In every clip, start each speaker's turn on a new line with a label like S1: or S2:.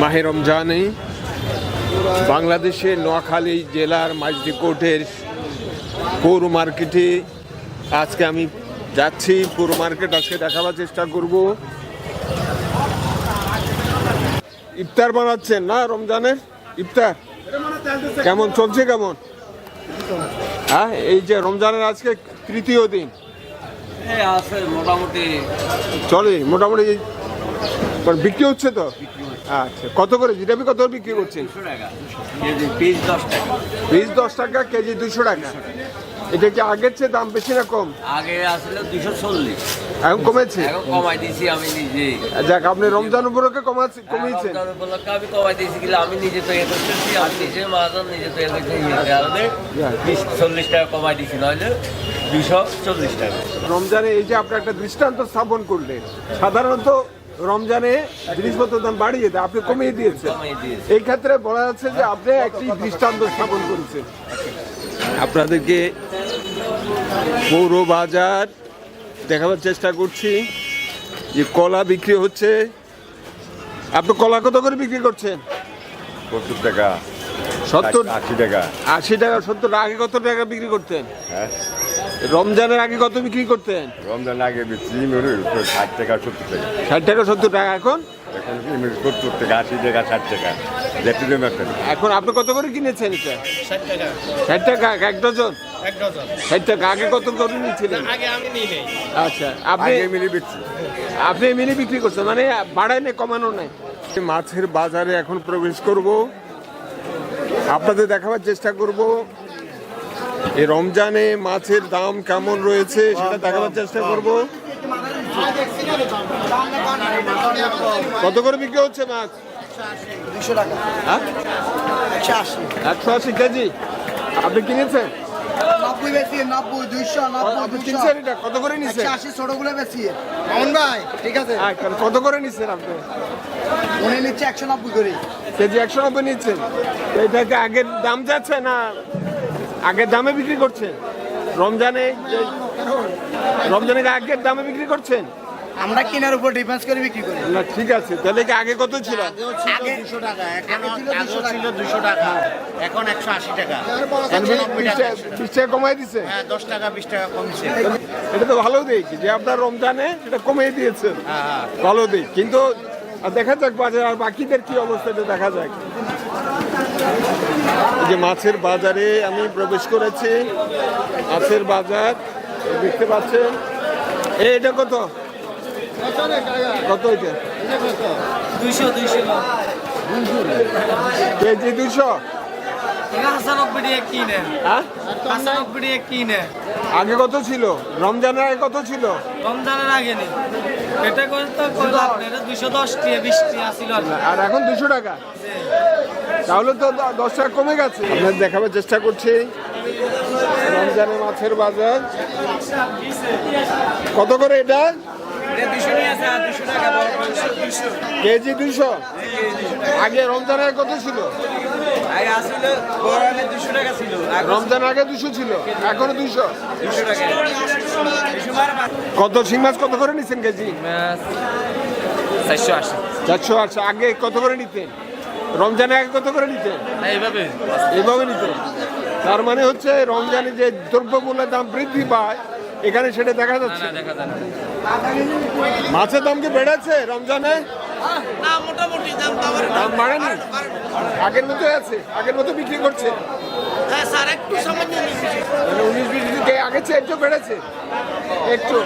S1: মাহে রমজানে বাংলাদেশের নোয়াখালী জেলার মাইজদি কোর্টের পৌর মার্কেটে আজকে আমি যাচ্ছি পৌর মার্কেট আজকে দেখাবার চেষ্টা করব। ইফতার বানাচ্ছেন না রমজানের? ইফতার? কেমন চলছে কেমন? হ্যাঁ এই যে রমজানের আজকে তৃতীয় দিন।
S2: এই মোটামুটি।
S1: চলে মোটামুটি বিক্রি হচ্ছে তো? আচ্ছা কত করে? জিলাপি কত করে বিক্রি করছেন?
S2: টাকা পিস দশ টাকা।
S1: বীজ দশ টাকা কেজি দুশো টাকা। এটা কি আগের চেয়ে দাম বেশি না কম?
S2: আগে আসলে দুশো চল্লিশ।
S1: এখন কমেছে?
S2: এখন কমাই দিয়েছি আমি নিজে।
S1: যাক আপনি রমজান উপলক্ষে কমাচ্ছে কমিয়েছেন।
S2: রমজান উপলক্ষে আমি কমাই দিয়েছি গেলে আমি নিজে তৈরি করতেছি আমি নিজে মাজন নিজে তৈরি করতেছি বিশ চল্লিশ টাকা কমাই দিয়েছি নইলে দুশো চল্লিশ টাকা।
S1: রমজানে এই যে আপনি একটা দৃষ্টান্ত স্থাপন করলেন সাধারণত রমজানে জিনিসপত্রের দাম বাড়িয়ে দেয় আপনি কমিয়ে দিয়েছেন। এই ক্ষেত্রে বলা যাচ্ছে যে আপনি একটি দৃষ্টান্ত স্থাপন করেছেন। আপনাদেরকে পৌর বাজার দেখাবার চেষ্টা করছি যে কলা বিক্রি হচ্ছে। আপনি কলা কত করে বিক্রি করছেন?
S3: সত্তর টাকা
S1: সত্তর
S3: আশি টাকা।
S1: আশি টাকা সত্তর টাকা আগে কত টাকা বিক্রি করতেন?
S3: হ্যাঁ।
S1: রমজানের আগে কত বিক্রি করতেন?
S3: রমজান আগে ইমেরু ষাট টাকা সত্তর টাকা।
S1: ষাট টাকা সত্তর টাকা এখন?
S3: এখন সত্তর টাকা আশি টাকা ষাট টাকা। দেবে
S1: এখন আপনি কত করে কিনেছেন এটা? ষাট টাকা। এক ডজন? ষাট টাকা আগে কত করে নিয়েছিলেন? আচ্ছা আপনি
S3: আগে মিলে বেশি
S1: আপনি মিনি বিক্রি করছেন মানে বাড়ায় নেই কমানো নাই মাছের বাজারে এখন প্রবেশ করব। আপনাদের দেখাবার চেষ্টা করব। এই রমজানে মাছের দাম কেমন রয়েছে সেটা দেখাবার চেষ্টা করব। কত করে বিক্রি হচ্ছে মাছ?
S4: দুশো টাকা।
S1: হ্যাঁ?
S4: একশো আশি।
S1: কেজি? আপনি কিনেছেন? কত করে হ্যাঁ, কত করে নিচ্ছেন আপনি?
S4: নিচ্ছে একশো নব্বই করে।
S1: কেজি একশো নব্বই নিচ্ছেন। এটা আগের দাম যাচ্ছে না আগের দামে বিক্রি করছেন? রমজানে রমজানে আগের দামে বিক্রি করছেন?
S4: আমরা কেনার উপর ডিফেন্স করে বিক্রি করি।
S1: না ঠিক আছে। তাহলে কি আগে কত ছিল?
S4: আগে
S5: দুশো টাকা এখন
S4: ছিল 200 টাকা।
S5: দুশো টাকা এখন একশো আশি টাকা।
S1: এখন
S5: একশো নব্বই
S1: বিশ
S5: টাকা
S1: টাকা- বিশ কমাই দিছে?
S5: হ্যাঁ দশ টাকা বিশ টাকা কমছে।
S1: এটা তো ভালো দিক যে আপনার রমজানে সেটা কমিয়ে দিয়েছেন।
S5: হ্যাঁ হ্যাঁ।
S1: ভালো দিক। কিন্তু দেখা যাক বাজার আর বাকিদের কি অবস্থা এটা দেখা যাক। যে মাছের বাজারে আমি প্রবেশ করেছি মাছের বাজার দেখতে পাচ্ছেন। এটা কত? কত এটা?
S2: দুইশো দুইশো।
S1: কেজি দুশো আগে কত ছিল? রমজানের আগে কত ছিল?
S2: রমজানের আগে নেই। এটা করে তো দুশো দশ। টাকা বিশ টাকা ছিল আর
S1: এখন দুশো টাকা? তাহলে তো দশ টাকা কমে গেছে। আপনার দেখাবার চেষ্টা করছি। রমজানের মাছের বাজার। কত করে এটা? কেজি দুশো? আগে রমজানের কত ছিল? রমজান আগে দুশো ছিল এখনও দুশো। কত শিং মাছ কত করে নিচ্ছেন কেজি?
S2: চারশো আশি।
S1: চারশো আটশো আগে কত করে নিতেন? রমজানে আগে কত করে নিতেন?
S2: না এইভাবে।
S1: এইভাবে নিতেন। তার মানে হচ্ছে রমজানে যে দ্রব্যমূল্যের দাম বৃদ্ধি পায় এখানে সেটা দেখা যাচ্ছে। মাছের দাম কি বেড়েছে রমজানে?
S2: না মোটামুটি দাম
S1: বাড়েনি? আগের মতো আছে আগের মতো বিক্রি করছে।
S2: হ্যাঁ স্যার একটু সামান্য
S1: মানে উনিশ বিশ দিকে আগের চেয়ে একটু বেড়েছে। একটু।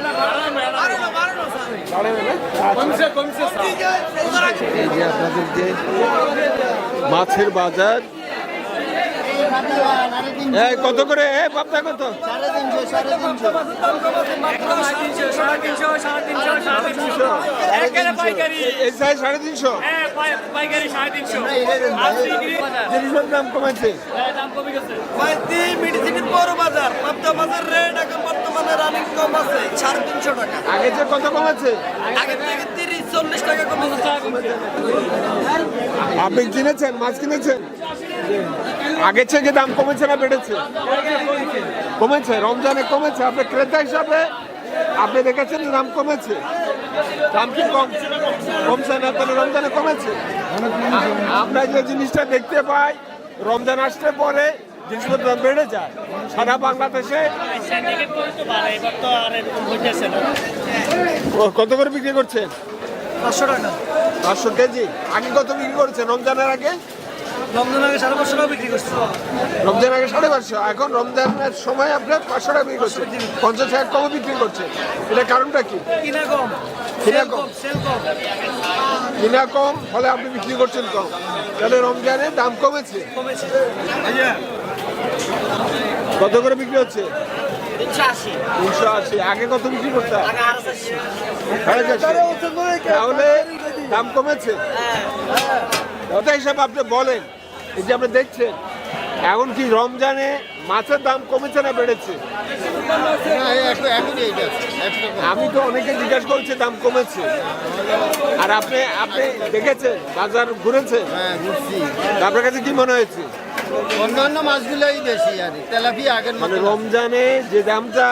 S1: যে মাছের বাজার কত করে পাবদা কত
S4: সাড়ে তিনশো সাড়ে তিনশো
S1: তিনশো এই সাইজ সাড়ে তিনশো জিনিসের দাম কমেছে
S2: মেডিসিনের বড় বাজার পাবদা বাজার রেট এখন বর্তমানে রানিং কম সাড়ে তিনশো টাকা
S1: আগে যে কত কমেছে
S2: আগে থেকে
S1: আপনি কিনেছেন? মাছ কিনেছেন? আগের থেকে দাম কমেছে না বেড়েছে? কমেছে? রমজানে কমেছে? আপনি ক্রেতা হিসাবে আপনি দেখেছেন দাম কমেছে? দাম কি কম? কমছে না? তাহলে রমজানে কমেছে? আমরা যে জিনিসটা দেখতে পাই রমজান আসতে পরে জিনিসপত্র দাম বেড়ে যায়। সারা বাংলাদেশে কত করে বিক্রি করছেন?
S4: পাঁচশো টাকা।
S1: পাঁচশো কেজি? আগে কত বিক্রি করছেন? রমজানের আগে?
S4: রমজান আগে সাড়ে পাঁচশো টাকা বিক্রি করছে।
S1: রমজান আগে সাড়ে পাঁচশো। এখন রমজানের সময় আপনার পাঁচশো টাকা বিক্রি করছেন পঞ্চাশ টাকা কমও বিক্রি করছেন এটা কারণটা কি?
S4: কিনা কম।
S1: কিনা কম। কিনা কম ফলে আপনি বিক্রি করছেন কম। তাহলে রমজানে দাম কমেছে?
S4: কমেছে।
S1: কত করে বিক্রি হচ্ছে?
S4: তিনশো আশি।
S1: আগে কত বিক্রি করতে। তাহলে দাম কমেছে? ওটা হিসাবে আপনি বলেন। এই যে আপনি দেখছেন এখন কি রমজানে মাছের দাম কমেছে না বেড়েছে? আমি তো অনেকে জিজ্ঞাসা করছি দাম কমেছে। আর আপনি আপনি দেখেছেন বাজার ঘুরেছেন
S6: হ্যাঁ
S1: আপনার কাছে কি মনে হয়েছে?
S6: অন্যান্য মাছগুলোই বেশি আর তেলাপি আগের
S1: মানে রমজানে যে দামটা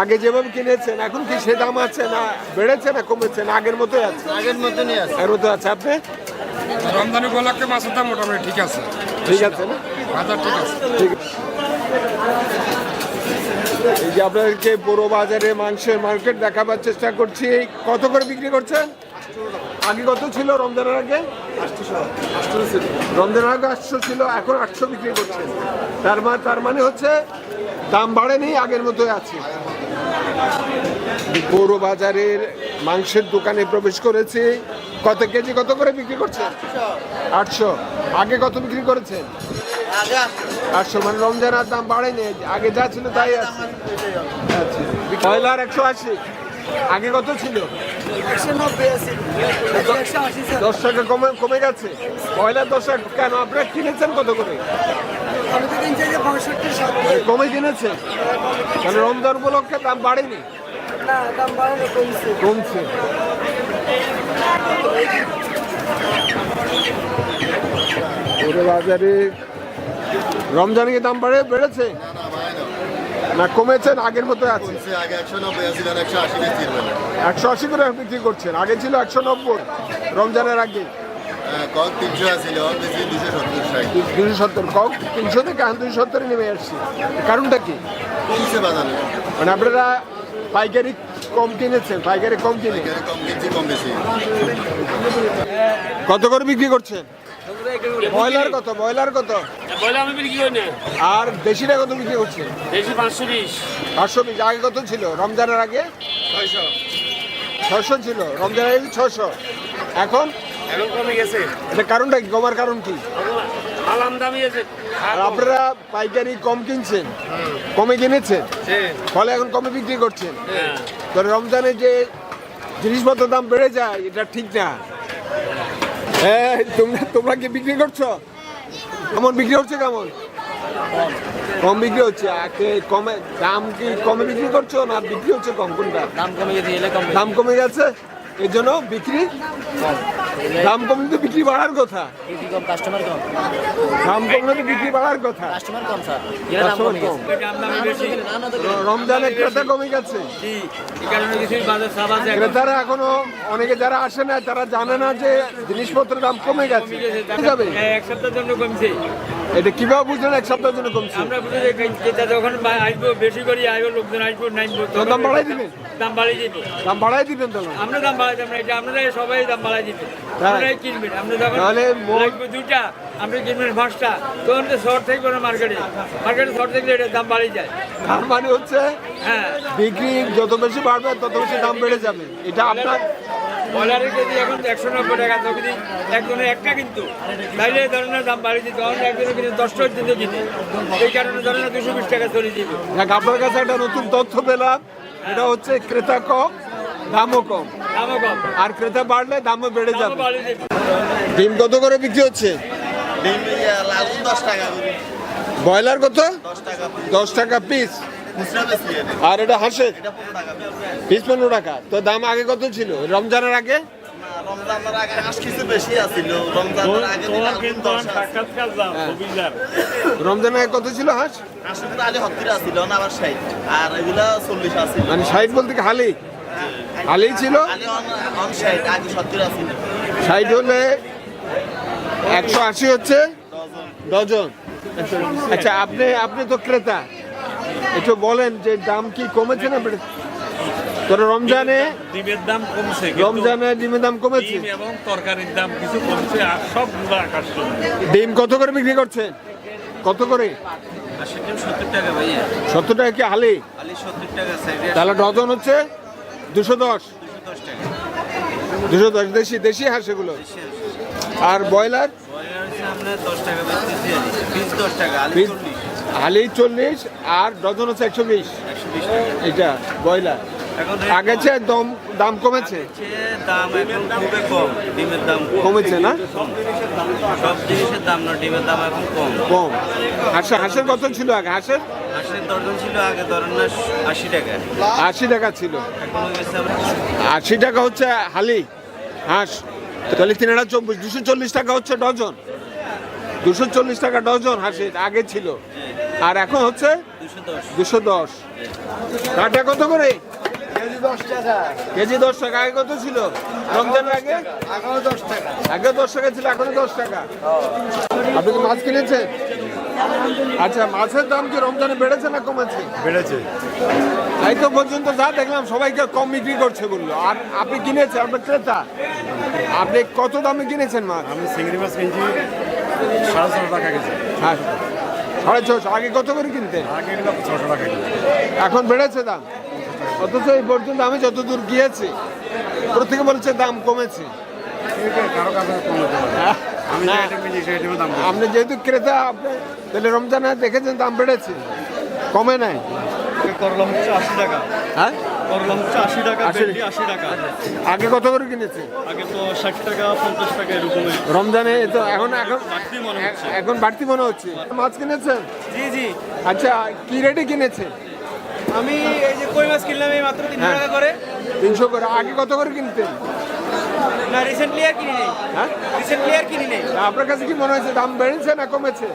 S1: আগে যেভাবে কিনেছেন এখন কি সে দাম আছে না বেড়েছে না কমেছে না আগের মতোই আছে?
S6: আগের মতনই আছে।
S1: আগের মতো আছে। আপনি?
S7: রমজান উপলক্ষে মাছের দাম মোটামুটি ঠিক আছে।
S1: ঠিক আছে না?
S7: বাজার ঠিক আছে।
S1: ঠিক আছে। এই যে আপনাদেরকে বড় বাজারে মাংসের মার্কেট দেখাবার চেষ্টা করছি, এই কত করে বিক্রি করছেন? আগে কত ছিল রমজানের আগে? রমজানের আগে আটশো ছিল, এখন আটশো বিক্রি করছেন। তার মানে তার মানে হচ্ছে দাম বাড়েনি, আগের মতোই আছে। পৌর বাজারের মাংসের দোকানে প্রবেশ করেছি। কত কেজি কত করে বিক্রি করছেন? আটশো। আগে কত বিক্রি করেছেন? আটশো মানে রমজান আর দাম বাড়েনি আগে যা ছিল তাই আছে। আচ্ছা। কয়লার একশো আশি আগে কত ছিল? দশ টাকা কমে কমে গেছে। কয়লার দশ টাকা কেন? আপনারা কিনেছেন কত করে?
S4: কিনছি
S1: কমে কিনেছেন মানে রমজান উপলক্ষে দাম বাড়েনি?
S4: কমছে।
S1: বাজারে রমজানে কি দাম বাড়ে বেড়েছে? না কমেছে না আগের মতো আছে?
S8: আগে একশো আশি
S1: করে বিক্রি করছেন? আগে ছিল একশো নব্বই রমজানের আগে।
S8: আছিল দুশো সত্তর
S1: কক তিনশো থেকে দুশো সত্তরে নেমে আসছি। কারণটা কি? মানে আপনারা পাইকারি কম কিনেছেন পাইকারি কম কিনে
S8: কম কিনছি কম বেশি।
S1: কত করে বিক্রি করছেন? ব্রয়লার কত? ব্রয়লার কত?
S9: বলে আমি বিক্রি করি না।
S1: আর দেশিটা কত বিক্রি করছেন
S9: বেশি পাঁচশো বিশ।
S1: পাঁচশো বিশ। আগে কত ছিল? রমজানের আগে? ছয়শো। ছিল। রমজানের আগে ছয়শো। এখন?
S9: এখন কমে গেছে।
S1: এটা কারণটা কি? কমার কারণ কি? আর আপনারা পাইকারি কম কিনছেন? কমে কিনেছেন? ফলে এখন কমে বিক্রি করছেন? তো রমজানে যে জিনিসপত্রের দাম বেড়ে যায় এটা ঠিক না। হ্যাঁ তোমরা তোমরা কি বিক্রি করছ? কেমন বিক্রি হচ্ছে কেমন কম বিক্রি হচ্ছে। কমে দাম কি কমে বিক্রি করছ না বিক্রি হচ্ছে কম? কোনটা?
S2: দাম কমে গেছে
S1: দাম কমে গেছে এর জন্য বিক্রি? দাম কমলে তো বিক্রি বাড়ার কথা।
S2: বিক্রি কম কাস্টমার কম।
S1: দাম কমলে তো বিক্রি বাড়ার কথা।
S2: কাস্টমার কম স্যার এলে দাম কমে গেছে।
S1: রমজানের ক্রেতা কমে গেছে। ক্রেতারা এখনও অনেকে যারা আসে না তারা জানে না যে জিনিসপত্রের দাম কমে গেছে। যাবে?
S9: এক সপ্তাহের জন্য কমছে।
S1: এটা কীভাবে বুঝলেন এক সপ্তাহের জন্য কমছে?
S9: আমরা বুঝে যে যেটা যখন আসব বেশি করে আসব লোকজন আসব নাইবো
S1: তো দাম বাড়াই দিবেন?
S9: দাম বাড়িয়ে দিবে।
S1: দাম বাড়াই দিবেন তাহলে?
S9: আমরা দাম বাড়াই আমরা এটা আপনারা সবাই দাম বাড়াই দিবে কিনবেন যখন লাগবে দুইটা আপনি কিনবেন পাঁচটা তখন তো না মার্কেটে থাকলে এটা দাম বাড়িয়ে যায়।
S1: তার মানে হচ্ছে
S9: হ্যাঁ।
S1: বিক্রি যত বেশি বাড়বে তত বেশি দাম বেড়ে যাবে। এটা আপনার
S9: বলারের কেজি এখন একশো নব্বই টাকা তো যদি একজনের একটা কিন্তু তাইলে ধরনের দাম বাড়িয়ে দিতে। তখন একজনে কিন্তু দশটা পর্যন্ত কিনে এই কারণে ধরেন দুশো বিশ টাকা চলে
S1: আপনার কাছে একটা নতুন তথ্য পেলাম। এটা হচ্ছে ক্রেতা কম দামও কম।
S9: দামও কম।
S1: আর ক্রেতা বাড়লে দামও বেড়ে যাবে। ডিম কত করে বিক্রি হচ্ছে?
S8: লাগুন দশ টাকা করে।
S1: ব্রয়লার কত?
S8: দশ টাকা
S1: দশ টাকা পিস আর এটা হাঁসের? পিস পনেরো টাকা। তো দাম আগে কত ছিল? রমজানের আগে?
S8: রমজানের আগে আশ কিছু বেশি আছিল। রমজানের আগে দিন
S1: রমজানের আগে কত ছিল হাঁস?
S8: আসলে আগে হত্তিরা আছিল না আবার ষাট। আর এগুলা চল্লিশ আছিল।
S1: মানে ষাট বলতে কি হালি? হালি ছিল? ষাট হলে একশো আশি হচ্ছে? ডজন। আচ্ছা আপনি আপনি তো ক্রেতা। একটু বলেন যে দাম কি কমেছে না বেড়েছে? তোর রমজানে
S10: ডিমের দাম কমছে
S1: রমজানে ডিমের দাম কমেছে?
S10: এবং তরকারির দাম কিছু কমছে আর সবগুলো আকাশ
S1: ডিম কত করে বিক্রি করছেন কত করে?
S5: সত্তর টাকা ভাইয়া।
S1: সত্তর টাকা কি হালি
S5: আলি সত্তর টাকা
S1: তাহলে ডজন হচ্ছে? দুশো দশ।
S5: দশ
S1: দুশো দশ দেশি হাঁস এগুলো? আর ব্রয়লার? হালি চল্লিশ আর ডজন হচ্ছে একশো বিশ। এটা ব্রয়লার। আগে চেয়ে দম দাম কমেছে?
S5: দাম এখন খুবই কম ডিমের দাম
S1: কমেছে না।
S5: সব জিনিসের দাম না ডিমের দাম এখন কম।
S1: কম। হাঁসের হাঁসের কত ছিল আগে? হাঁসের?
S5: হাঁসের দর্জন ছিল আগে ধরেন না আশি টাকা।
S1: আশি টাকা ছিল।
S5: এখন গেছে
S1: আশি টাকা হচ্ছে হালি হাঁস। তাহলে তিন হাজার চব্বিশ দুশো চল্লিশ টাকা হচ্ছে ডজন। দুশো চল্লিশ টাকা ডজন হাঁসের আগে ছিল। আর এখন হচ্ছে
S5: দুশো দশ।
S1: কাটা কত করে? কেজি দশ টাকা। আগে কত ছিল? রমজানের আগে?
S6: এগারো দশ টাকা।
S1: আগে দশ টাকা ছিল এখন দশ টাকা। আপনি কি মাছ কিনেছেন? আচ্ছা মাছের দাম কি রমজানে বেড়েছে না কমেছে?
S3: বেড়েছে।
S1: তাই তো পর্যন্ত যা দেখলাম সবাইকে কম বিক্রি করছে বলল। আর আপনি কিনেছেন? আপনার ক্রেতা? আপনি কত দামে কিনেছেন মাছ?
S3: আমি চিংড়ি মাছ কিনছি সাড়ে ছশো টাকা কেজি।
S1: হ্যাঁ সাড়ে ছশো। আগে কত করে কিনতেন?
S3: আগে ছশো টাকা
S1: এখন বেড়েছে দাম? অথচ এই পর্যন্ত আমি যতদূর গিয়েছি প্রত্যেকে বলছে দাম কমেছে।
S3: কারও কাছে কম
S1: আপনি যেহেতু ক্রেতা আপনি তাহলে রমজানে দেখেছেন দাম বেড়েছে? কমে নাই?
S8: করলা হচ্ছে আশি টাকা।
S1: হ্যাঁ?
S8: করলা হচ্ছে আশি টাকা। ভেন্ডি আশি টাকা।
S1: আগে কত করে কিনেছে?
S8: আগে তো ষাট টাকা পঞ্চাশ টাকা এরকম
S1: রমজানে তো এখন এখন
S8: বাড়তি মনে হচ্ছে।
S1: এখন বাড়তি মনে হচ্ছে। মাছ কিনেছেন?
S8: জি জি।
S1: আচ্ছা কি রেটে কিনেছে?
S8: আমি এই যে কই মাছ কিনলাম এই মাত্র তিনশো
S1: হ্যাঁ।
S8: টাকা করে।
S1: তিনশো করে। আগে কত করে কিনতেন?
S8: না রিসেন্টলি আর কিনি নেই।
S1: হ্যাঁ?
S8: রিসেন্টলি আর কিনি নেই।
S1: আপনার কাছে কি মনে হয়েছে দাম বেড়েছে না কমেছে?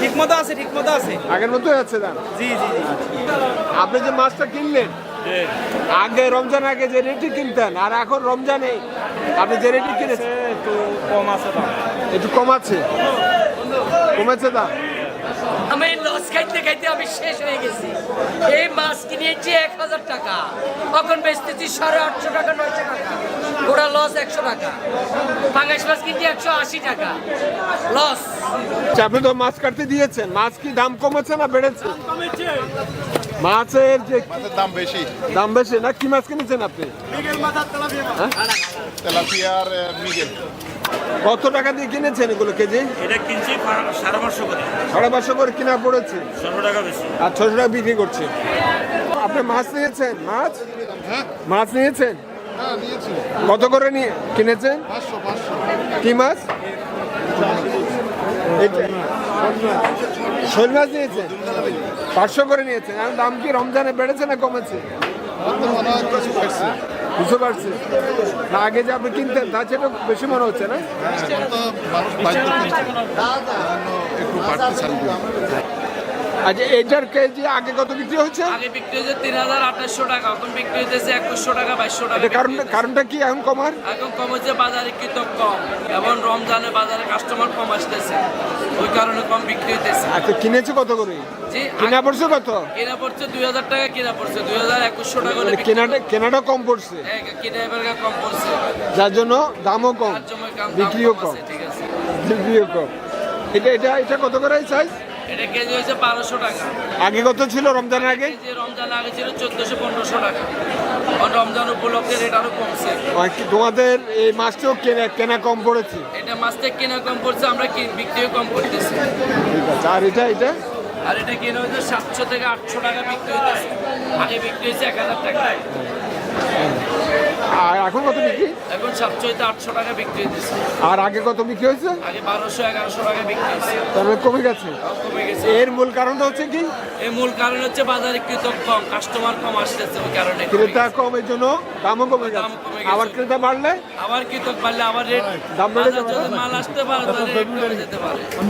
S8: ঠিক মতো আছে ঠিক মতো আছে।
S1: আগের মতোই আছে দাম?
S8: জি জি জি।
S1: আপনি যে মাছটা কিনলেন আগে রমজান আগে যে রেটে কিনতেন আর এখন রমজানে আপনি যে রেটে কিনেছেন?
S8: একটু কম আছে দাম।
S1: একটু কম আছে? কমেছে দাম
S4: আমি লস খাইতে খাইতে আমি শেষ হয়ে গেছি। এই মাছ কিনেছি এক হাজার টাকা। তখন বেচতেছি সাড়ে আটশো টাকা, নয়শো টাকা। গোড়া লস একশো টাকা। পাঙ্গাস মাছ কিনছি একশো আশি টাকা। লস
S1: আচ্ছা, আপনি তো মাছ কাটতে দিয়েছেন। মাছ কি দাম কমেছে না বেড়েছে? মাছের যে
S3: দাম বেশি।
S1: দাম বেশি না? কি মাছ কিনেছেন আপনি?
S3: মিগেল
S1: কত টাকা দিয়ে কিনেছেন এগুলো কেজি?
S10: এটা কিনছি সাড়ে পাঁচশো করে।
S1: সাড়ে পাঁচশো করে কিনা পড়েছে?
S10: ষোলো টাকা বেশি।
S1: আর ছশো টাকা বিক্রি করছে। আপনি মাছ নিয়েছেন? মাছ? মাছ নিয়েছেন?
S3: হ্যাঁ
S1: কত করে নিয়ে কিনেছেন? কি মাছ। শোল মাছ নিয়েছেন পাঁচশো করে নিয়েছেন আর দাম কি রমজানে বেড়েছে না কমেছে?
S3: হয়
S1: বুঝতে পারছি না, আগে যে আপনি কিনতেন, তার চেয়ে বেশি মনে হচ্ছে না? আচ্ছা এইটার কেজি আগে কত বিক্রি হচ্ছে
S4: আগে বিক্রি হয়েছে তিন হাজার আঠাশশো টাকা এখন বিক্রি হইতেছে একুশশো টাকা বাইশশো টাকা
S1: কারণ কারণটা কি এখন কমার
S4: এখন কম হচ্ছে বাজারে কৃত কম এবং রমজানে বাজারে কাস্টমার কম আসতেছে ওই কারণে কম বিক্রি হইতেছে।
S1: আচ্ছা কিনেছে কত করে? কিনা পড়ছে কত?
S4: কেনা পড়ছে দুই হাজার টাকা কেনা পড়ছে দুই হাজার একুশশো টাকা
S1: কেনাটা কেনাটা কম পড়ছে।
S4: করে- এক- এবার কম পড়ছে।
S1: যার জন্য দামও কম বিক্রিও
S4: কম
S1: কম
S4: ঠিক আছে।
S1: বিক্রিও কম। এটা এটা এটা কত করে সাইজ
S4: এটা কেজি হয়েছে বারোশো টাকা।
S1: আগে কত ছিল রমজানের আগে?
S4: কেজি রমজান আগে ছিল চোদ্দশো পনেরোশো টাকা। আর রমজান উপলক্ষে রেট আরও কমছে।
S1: আর কি তোমাদের এই মাছটাও কেনা কেনা কম পড়েছে?
S4: এটা মাছ থেকে কেনা কম পড়ছে আমরা কি- বিক্রিও কম করতেছি।
S1: ঠিক আছে আর এটা এটা?
S4: আর এটা কেনা হয়েছে সাতশো থেকে আটশো টাকা বিক্রি হইতেছে। আগে বিক্রি হয়েছে এক হাজার টাকা।
S1: আর এখন কত বিক্রি?
S4: এখন সাতশো হইতে আটশো টাকা বিক্রি হইতেছে।
S1: আর আগে কত বিক্রি হয়েছে?
S4: আগে বারোশো এগারোশো টাকা বিক্রি হয়েছে
S1: তারপরে কমে গেছে।
S4: কমে গেছে।
S1: এর মূল কারণটা হচ্ছে কি?
S4: এই মূল কারণ হচ্ছে বাজারে কৃত কম কাস্টমার কম আসতেছে ওই কারণে
S1: ক্রেতা কম এর জন্য দামও কমে গেছে। আবার ক্রেতা বাড়লে?
S4: আবার কৃতক পারলে আবার রেট
S1: দাম বেড়ে যাবে।
S4: মাল আসতে পারে তাহলে রেট কমে যেতে পারে।